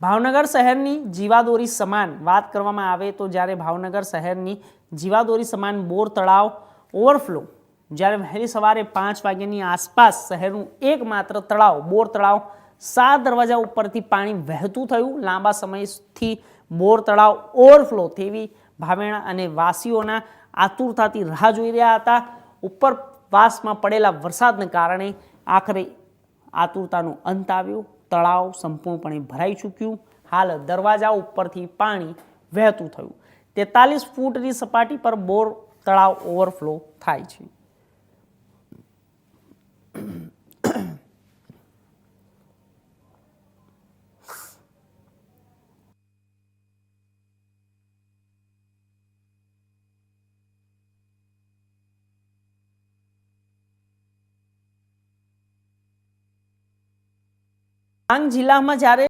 ભાવનગર શહેરની જીવાદોરી સમાન વાત કરવામાં આવે તો જ્યારે ભાવનગર શહેરની જીવાદોરી સમાન બોર તળાવ ઓવરફ્લો જ્યારે વહેલી સવારે પાંચ વાગ્યાની આસપાસ શહેરનું એકમાત્ર તળાવ, બોર તળાવ, સાત દરવાજા ઉપરથી પાણી વહેતું થયું. લાંબા સમયથી બોર તળાવ ઓવરફ્લો તેવી ભાવેણા અને વાસીઓના આતુરતાથી રાહ જોઈ રહ્યા હતા. ઉપર વાસમાં પડેલા વરસાદને કારણે આખરે આતુરતાનો અંત આવ્યો. તળાવ સંપૂર્ણપણે ભરાઈ ચૂક્યું. હાલ દરવાજા ઉપરથી પાણી વહેતું થયું. તેતાલીસ ફૂટની સપાટી પર બોર તળાવ ઓવરફ્લો થાય છે. ડાંગ જિલ્લામાં જ્યારે